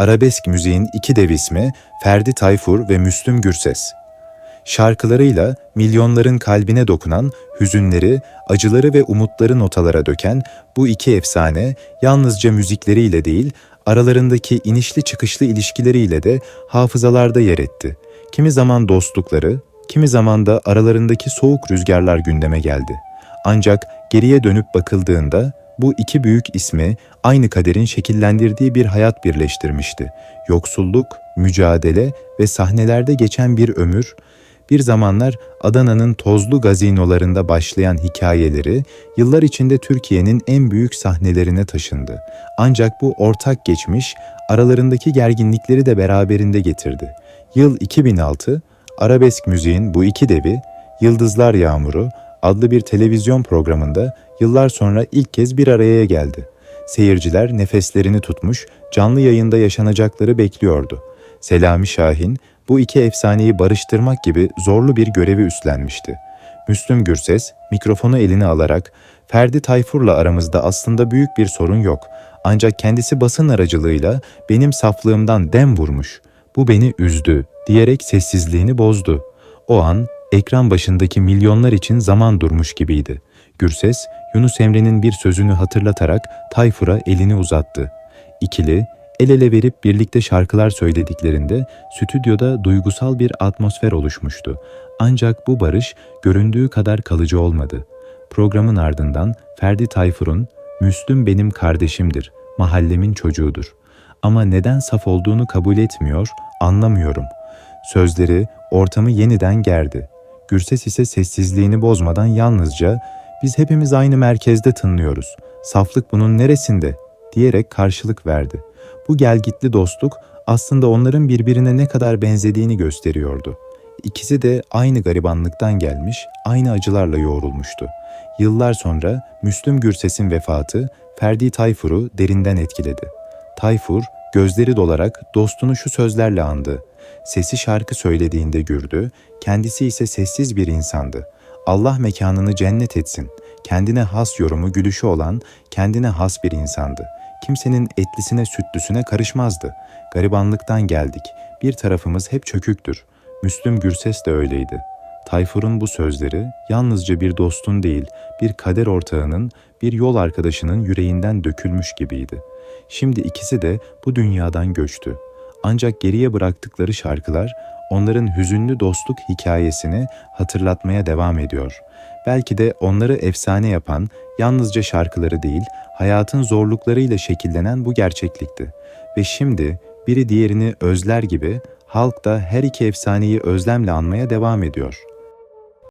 arabesk müziğin iki dev ismi Ferdi Tayfur ve Müslüm Gürses. Şarkılarıyla milyonların kalbine dokunan, hüzünleri, acıları ve umutları notalara döken bu iki efsane yalnızca müzikleriyle değil, aralarındaki inişli çıkışlı ilişkileriyle de hafızalarda yer etti. Kimi zaman dostlukları, kimi zaman da aralarındaki soğuk rüzgarlar gündeme geldi. Ancak geriye dönüp bakıldığında bu iki büyük ismi aynı kaderin şekillendirdiği bir hayat birleştirmişti. Yoksulluk, mücadele ve sahnelerde geçen bir ömür, bir zamanlar Adana'nın tozlu gazinolarında başlayan hikayeleri yıllar içinde Türkiye'nin en büyük sahnelerine taşındı. Ancak bu ortak geçmiş aralarındaki gerginlikleri de beraberinde getirdi. Yıl 2006, arabesk müziğin bu iki devi Yıldızlar Yağmuru adlı bir televizyon programında yıllar sonra ilk kez bir araya geldi. Seyirciler nefeslerini tutmuş, canlı yayında yaşanacakları bekliyordu. Selami Şahin bu iki efsaneyi barıştırmak gibi zorlu bir görevi üstlenmişti. Müslüm Gürses mikrofonu eline alarak Ferdi Tayfur'la aramızda aslında büyük bir sorun yok. Ancak kendisi basın aracılığıyla benim saflığımdan dem vurmuş. Bu beni üzdü diyerek sessizliğini bozdu. O an ekran başındaki milyonlar için zaman durmuş gibiydi. Gürses, Yunus Emre'nin bir sözünü hatırlatarak Tayfur'a elini uzattı. İkili, el ele verip birlikte şarkılar söylediklerinde stüdyoda duygusal bir atmosfer oluşmuştu. Ancak bu barış göründüğü kadar kalıcı olmadı. Programın ardından Ferdi Tayfur'un "Müslüm benim kardeşimdir, mahallemin çocuğudur. Ama neden saf olduğunu kabul etmiyor, anlamıyorum." Sözleri ortamı yeniden gerdi. Gürses ise sessizliğini bozmadan yalnızca "Biz hepimiz aynı merkezde tınlıyoruz. Saflık bunun neresinde?" diyerek karşılık verdi. Bu gelgitli dostluk aslında onların birbirine ne kadar benzediğini gösteriyordu. İkisi de aynı garibanlıktan gelmiş, aynı acılarla yoğrulmuştu. Yıllar sonra Müslüm Gürses'in vefatı Ferdi Tayfur'u derinden etkiledi. Tayfur gözleri dolarak dostunu şu sözlerle andı. Sesi şarkı söylediğinde gürdü, kendisi ise sessiz bir insandı. Allah mekanını cennet etsin. Kendine has yorumu gülüşü olan, kendine has bir insandı. Kimsenin etlisine sütlüsüne karışmazdı. Garibanlıktan geldik. Bir tarafımız hep çöküktür. Müslüm Gürses de öyleydi. Tayfur'un bu sözleri yalnızca bir dostun değil, bir kader ortağının, bir yol arkadaşının yüreğinden dökülmüş gibiydi. Şimdi ikisi de bu dünyadan göçtü. Ancak geriye bıraktıkları şarkılar onların hüzünlü dostluk hikayesini hatırlatmaya devam ediyor. Belki de onları efsane yapan yalnızca şarkıları değil, hayatın zorluklarıyla şekillenen bu gerçeklikti. Ve şimdi biri diğerini özler gibi halk da her iki efsaneyi özlemle anmaya devam ediyor.